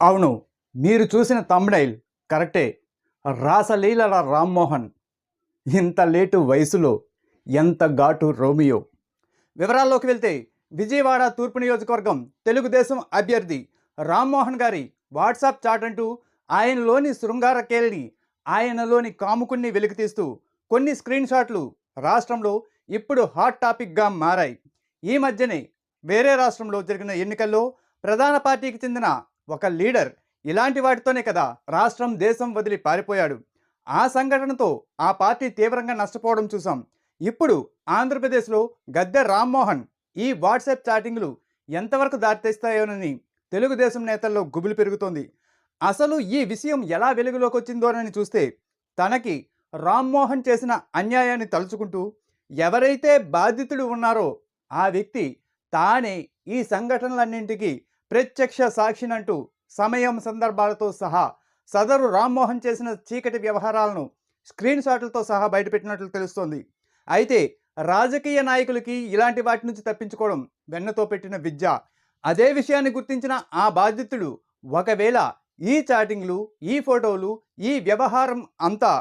అవును మీరు చూసిన తమ్డైల్ కరెక్టే. రాసలీలల రామ్మోహన్ ఇంత లేటు వయసులో ఎంత ఘాటు రోమియో. వివరాల్లోకి వెళ్తే విజయవాడ తూర్పు నియోజకవర్గం తెలుగుదేశం అభ్యర్థి రామ్మోహన్ గారి వాట్సాప్ చాట్ అంటూ ఆయనలోని శృంగారకేలని ఆయనలోని కాముకుణ్ణి వెలికితీస్తూ కొన్ని స్క్రీన్ షాట్లు రాష్ట్రంలో ఇప్పుడు హాట్ టాపిక్గా మారాయి. ఈ మధ్యనే వేరే రాష్ట్రంలో జరిగిన ఎన్నికల్లో ప్రధాన పార్టీకి చెందిన ఒక లీడర్ ఇలాంటి వాటితోనే కదా రాష్ట్రం దేశం వదిలి పారిపోయాడు. ఆ సంఘటనతో ఆ పార్టీ తీవ్రంగా నష్టపోవడం చూసాం ఇప్పుడు ఆంధ్రప్రదేశ్లో గద్దె రామ్మోహన్ ఈ వాట్సాప్ చాటింగ్లు ఎంతవరకు దారితీస్తాయోనని తెలుగుదేశం నేతల్లో గుబులు పెరుగుతోంది. అసలు ఈ విషయం ఎలా వెలుగులోకి వచ్చిందోనని చూస్తే తనకి రామ్మోహన్ చేసిన అన్యాయాన్ని తలుచుకుంటూ ఎవరైతే బాధితుడు ఉన్నారో ఆ వ్యక్తి తానే ఈ సంఘటనలన్నింటికీ ప్రత్యక్ష సాక్షినంటూ సమయం సందర్భాలతో సహా సదరు రామ్మోహన్ చేసిన చీకటి వ్యవహారాలను స్క్రీన్ షాట్లతో సహా బయటపెట్టినట్లు తెలుస్తోంది. అయితే రాజకీయ నాయకులకి ఇలాంటి వాటి నుంచి తప్పించుకోవడం వెన్నతో పెట్టిన విద్య అదే విషయాన్ని గుర్తించిన ఆ బాధితుడు ఒకవేళ ఈ చాటింగ్లు ఈ ఫోటోలు ఈ వ్యవహారం అంతా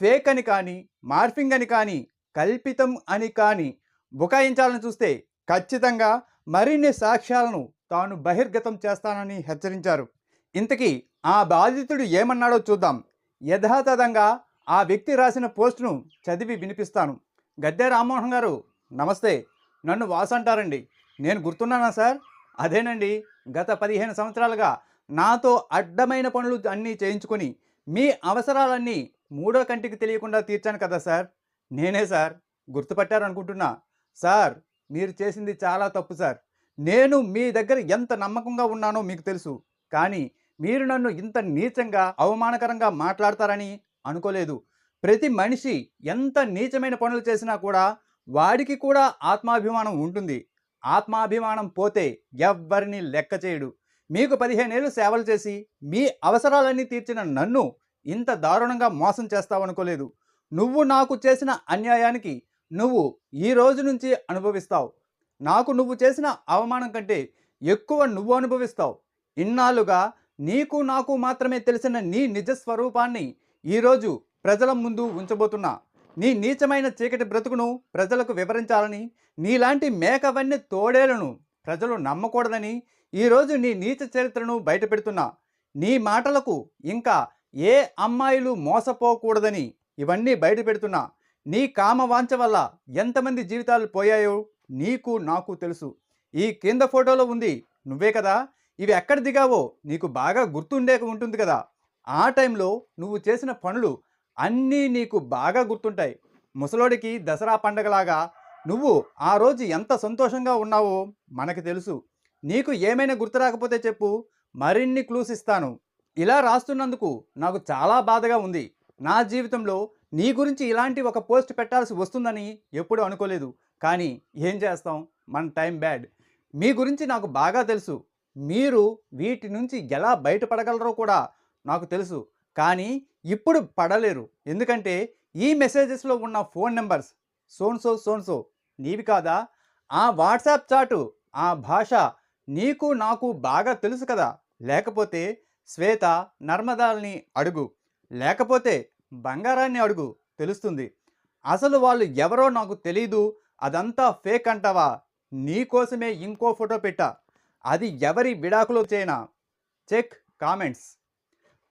ఫేక్ అని కానీ మార్ఫింగ్ అని కానీ కల్పితం అని కానీ బుకాయించాలని చూస్తే ఖచ్చితంగా మరిన్ని సాక్ష్యాలను తాను బహిర్గతం చేస్తానని హెచ్చరించారు. ఇంతకీ ఆ బాధితుడు ఏమన్నాడో చూద్దాం. యథాతథంగా ఆ వ్యక్తి రాసిన పోస్టును చదివి వినిపిస్తాను. గద్దె రామ్మోహన్ గారు నమస్తే. నన్ను వాసు అంటారండి. నేను గుర్తున్నానా సార్? అదేనండి. గత పదిహేను సంవత్సరాలుగా నాతో అడ్డమైన పనులు అన్నీ చేయించుకొని మీ అవసరాలన్నీ మూడో కంటికి తెలియకుండా తీర్చాను కదా సార్? నేనే సార్ గుర్తుపట్టారనుకుంటున్నా. సార్ మీరు చేసింది చాలా తప్పు సార్. నేను మీ దగ్గర ఎంత నమ్మకంగా ఉన్నానో మీకు తెలుసు. కానీ మీరు నన్ను ఇంత నీచంగా అవమానకరంగా మాట్లాడతారని అనుకోలేదు. ప్రతి మనిషి ఎంత నీచమైన పనులు చేసినా కూడా వాడికి కూడా ఆత్మాభిమానం ఉంటుంది. ఆత్మాభిమానం పోతే ఎవ్వరిని లెక్క చేయడు. మీకు పదిహేనేళ్ళు సేవలు చేసి మీ అవసరాలన్నీ తీర్చిన నన్ను ఇంత దారుణంగా మోసం చేస్తావనుకోలేదు నువ్వు నాకు చేసిన అన్యాయానికి నువ్వు ఈ రోజు నుంచి అనుభవిస్తావు. నాకు నువ్వు చేసిన అవమానం కంటే ఎక్కువ నువ్వు అనుభవిస్తావు. ఇన్నాళ్ళుగా నీకు నాకు మాత్రమే తెలిసిన నీ నిజ స్వరూపాన్ని ఈరోజు ప్రజల ముందు ఉంచబోతున్నా. నీ నీచమైన చీకటి బ్రతుకును ప్రజలకు వివరించాలని నీలాంటి మేకవన్నీ తోడేలను ప్రజలు నమ్మకూడదని ఈరోజు నీ నీచ చరిత్రను బయటపెడుతున్నా. నీ మాటలకు ఇంకా ఏ అమ్మాయిలు మోసపోకూడదని ఇవన్నీ బయటపెడుతున్నా. నీ కామవాంఛ వల్ల ఎంతమంది జీవితాలు పోయాయో నీకు నాకు తెలుసు. ఈ కింద ఫోటోలో ఉంది. నువ్వే కదా? ఇవి ఎక్కడ దిగావో నీకు బాగా గుర్తుండే ఉంటుంది కదా? ఆ టైంలో నువ్వు చేసిన పనులు అన్నీ నీకు బాగా గుర్తుంటాయి. ముసలోడికి దసరా పండగలాగా నువ్వు ఆ రోజు ఎంత సంతోషంగా ఉన్నావో మనకి తెలుసు. నీకు ఏమైనా గుర్తు రాకపోతే చెప్పు. మరిన్ని క్లూస్ ఇస్తాను. ఇలా రాస్తున్నందుకు నాకు చాలా బాధగా ఉంది. నా జీవితంలో నీ గురించి ఇలాంటి ఒక పోస్ట్ పెట్టాల్సి వస్తుందని ఎప్పుడూ అనుకోలేదు. కానీ ఏం చేస్తాం? మన టైం బ్యాడ్. మీ గురించి నాకు బాగా తెలుసు. మీరు వీటి నుంచి ఎలా బయటపడగలరో కూడా నాకు తెలుసు. కానీ ఇప్పుడు పడలేరు. ఎందుకంటే ఈ మెసేజెస్లో ఉన్న ఫోన్ నెంబర్స్ సోన్సో సోన్సో నీవి కాదా? ఆ వాట్సాప్ చాటు ఆ భాష నీకు నాకు బాగా తెలుసు కదా. లేకపోతే శ్వేత నర్మదాల్ని అడుగు. లేకపోతే బంగారాన్ని అడుగు. తెలుస్తుంది. అసలు వాళ్ళు ఎవరో నాకు తెలీదు. అదంతా ఫేక్ అంటావా? నీకోసమే ఇంకో ఫోటో పెట్టా. అది ఎవరి విడాకులో చేయనా? చెక్ కామెంట్స్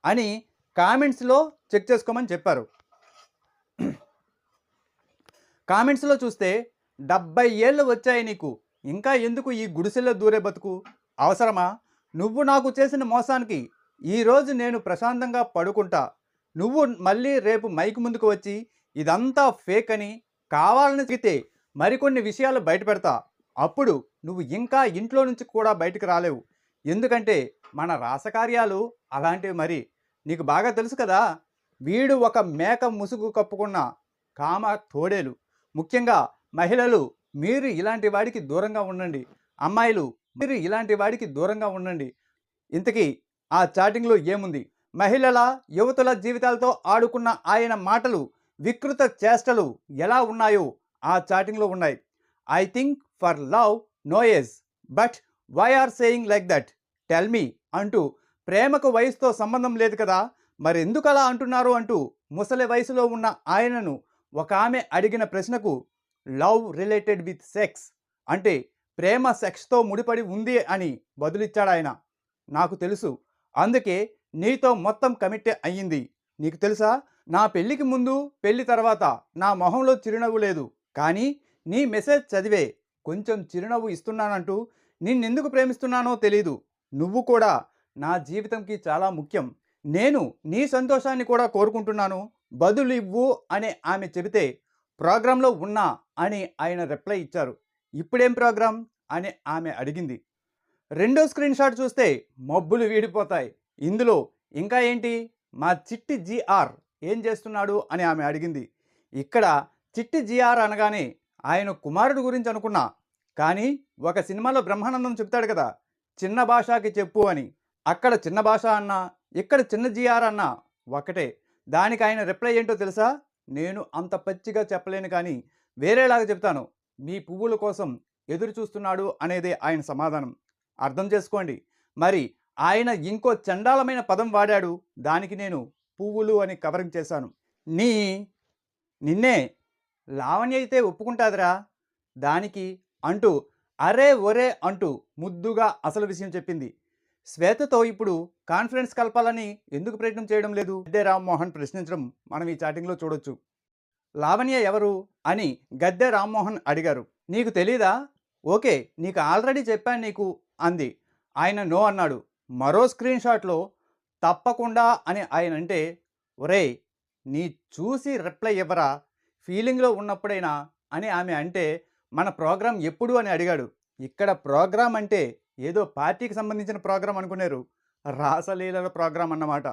అని కామెంట్స్లో చెక్ చేసుకోమని చెప్పారు. కామెంట్స్లో చూస్తే డెబ్బై ఏళ్ళు వచ్చాయి నీకు. ఇంకా ఎందుకు ఈ గుడిసెల్లో దూరే బతుకు? అవసరమా? నువ్వు నాకు చేసిన మోసానికి ఈరోజు నేను ప్రశాంతంగా పడుకుంటా. నువ్వు మళ్ళీ రేపు మైక్ ముందుకు వచ్చి ఇదంతా ఫేక్ అని కావాలని తిరిగితే మరికొన్ని విషయాలు బయటపెడతా. అప్పుడు నువ్వు ఇంకా ఇంట్లో నుంచి కూడా బయటకు రాలేవు. ఎందుకంటే మన రాసకార్యాలు అలాంటివి మరి. నీకు బాగా తెలుసు కదా వీడు ఒక మేక ముసుగు కప్పుకున్న కామ తోడేలు. ముఖ్యంగా మహిళలు మీరు ఇలాంటి వాడికి దూరంగా ఉండండి. అమ్మాయిలు మీరు ఇలాంటి వాడికి దూరంగా ఉండండి. ఇంతకీ ఆ చాటింగ్లో ఏముంది? మహిళల యువతుల జీవితాలతో ఆడుకున్న ఆయన మాటలు వికృత చేష్టలు ఎలా ఉన్నాయో ఆ చాటింగ్లో ఉన్నాయి. I think for love no age but why are saying like that? Tell me అంటూ ప్రేమకు వయసుతో సంబంధం లేదు కదా మరి ఎందుకు అలా అంటున్నారు అంటూ ముసలి వయసులో ఉన్న ఆయనను ఒక ఆమె అడిగిన ప్రశ్నకు లవ్ రిలేటెడ్ విత్ సెక్స్ అంటే ప్రేమ సెక్స్తో ముడిపడి ఉంది అని బదులిచ్చాడు ఆయన. నాకు తెలుసు. అందుకే నీతో మొత్తం కమిట్ అయ్యింది. నీకు తెలుసా? నా పెళ్ళికి ముందు పెళ్ళి తర్వాత నా మొహంలో చిరునవ్వు లేదు. కానీ నీ మెసేజ్ చదివే కొంచెం చిరునవ్వు ఇస్తున్నానంటూ నిన్నెందుకు ప్రేమిస్తున్నానో తెలీదు. నువ్వు కూడా నా జీవితంకి చాలా ముఖ్యం. నేను నీ సంతోషాన్ని కూడా కోరుకుంటున్నాను. బదులు ఇవ్వు అని ఆమె చెబితే ప్రోగ్రాంలో ఉన్నా అని ఆయన రిప్లై ఇచ్చారు. ఇప్పుడేం ప్రోగ్రాం? అని ఆమె అడిగింది. రెండో స్క్రీన్ షాట్ చూస్తే మబ్బులు వీడిపోతాయి. ఇందులో ఇంకా ఏంటి? మా చిట్టి జిఆర్ ఏం చేస్తున్నాడు? అని ఆమె అడిగింది. ఇక్కడ చిట్టి జిఆర్ అనగానే ఆయన కుమారుడు గురించి అనుకున్నా. కానీ ఒక సినిమాలో బ్రహ్మానందం చెప్తాడు కదా చిన్న భాషకి చెప్పు అని. అక్కడ చిన్న భాష అన్నా ఇక్కడ చిన్న జిఆర్ అన్నా ఒకటే దానికి ఆయన రిప్లై ఏంటో తెలుసా? నేను అంత పచ్చిగా చెప్పలేను కానీ వేరేలాగా చెప్తాను. మీ పువ్వుల కోసం ఎదురు చూస్తున్నాడు అనేదే ఆయన సమాధానం. అర్థం చేసుకోండి. మరి ఆయన ఇంకో చండాలమైన పదం వాడాడు. దానికి నేను పువ్వులు అని కవరింగ్ చేశాను. నీ నిన్నే లావణ్య అయితే ఒప్పుకుంటాదిరా. దానికి అంటూ అరే ఒరే అంటూ ముద్దుగా అసలు విషయం చెప్పింది. శ్వేతతో ఇప్పుడు కాన్ఫిడెన్స్ కలపాలని ఎందుకు ప్రయత్నం చేయడం లేదు? గద్దె రామ్మోహన్ ప్రశ్నించడం మనం ఈ చాటింగ్లో చూడొచ్చు. లావణ్య ఎవరు? అని గద్దె రామ్మోహన్ అడిగారు. నీకు తెలీదా? ఓకే నీకు ఆల్రెడీ చెప్పాను నీకు అంది. ఆయన నో అన్నాడు. మరో స్క్రీన్ షాట్లో తప్పకుండా అని ఆయన అంటే ఒరేయ్ నీ చూసి రిప్లై ఇవ్వరా? ఫీలింగ్లో ఉన్నప్పుడైనా అని ఆమె అంటే మన ప్రోగ్రాం ఎప్పుడు? అని అడిగాడు. ఇక్కడ ప్రోగ్రాం అంటే ఏదో పార్టీకి సంబంధించిన ప్రోగ్రాం అనుకున్నారు రాసలీలల ప్రోగ్రాం అన్నమాట.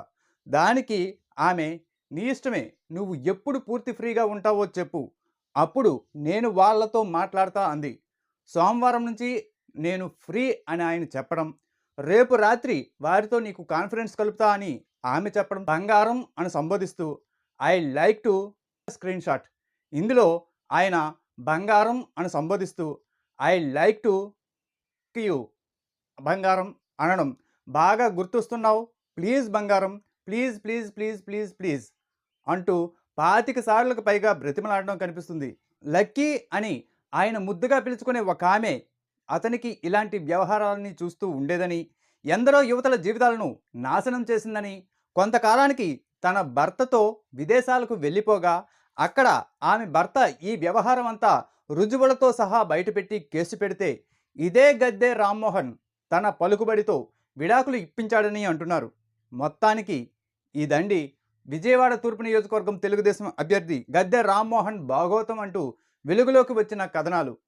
దానికి ఆమె నీ ఇష్టమే. నువ్వు ఎప్పుడు పూర్తి ఫ్రీగా ఉంటావో చెప్పు. అప్పుడు నేను వాళ్ళతో మాట్లాడతా అంది. సోమవారం నుంచి నేను ఫ్రీ అని ఆయన చెప్పడం రేపు రాత్రి వారితో నీకు కాన్ఫరెన్స్ కలుపుతా అని ఆమె చెప్పడం బంగారం అని సంబోధిస్తూ I like to screen shot. ఇందులో ఆయన బంగారం అని సంబోధిస్తూ ఐ లైక్ టు యూ బంగారం అనడం. బాగా గుర్తొస్తున్నావు? ప్లీజ్ బంగారం. Please please please please please అంటూ పాతిక సార్లకు పైగా బ్రతిమలాడడం కనిపిస్తుంది. లక్కీ అని ఆయన ముద్దుగా పిలుచుకునే ఒక ఆమె అతనికి ఇలాంటి వ్యవహారాలని చూస్తూ ఉండేదని ఎందరో యువతల జీవితాలను నాశనం చేసిందని కొంతకాలానికి తన భర్తతో విదేశాలకు వెళ్ళిపోగా అక్కడ ఆమె భర్త ఈ వ్యవహారం అంతా రుజువులతో సహా బయటపెట్టి కేసు పెడితే ఇదే గద్దె రామ్మోహన్ తన పలుకుబడితో విడాకులు ఇప్పించాడని అంటున్నారు. మొత్తానికి ఈ దండి విజయవాడ తూర్పు నియోజకవర్గం తెలుగుదేశం అభ్యర్థి గద్దె రామ్మోహన్ భాగవతం అంటూ వెలుగులోకి వచ్చిన కథనాలు.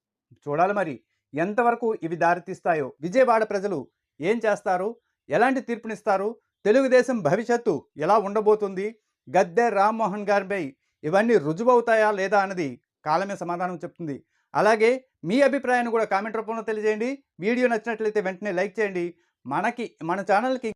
చూడాలి మరి ఎంతవరకు ఇవి దారితీస్తాయో. విజయవాడ ప్రజలు ఏం చేస్తారు? ఎలాంటి తీర్పునిస్తారు? తెలుగుదేశం భవిష్యత్తు ఎలా ఉండబోతుంది? గద్దె రామ్మోహన్ గారిపై ఇవన్నీ రుజువవుతాయా లేదా అన్నది కాలమే సమాధానం చెప్తుంది. అలాగే మీ అభిప్రాయాన్ని కూడా కామెంట్ రూపంలో తెలియజేయండి. వీడియో నచ్చినట్లయితే వెంటనే లైక్ చేయండి. మనకి మన ఛానల్కి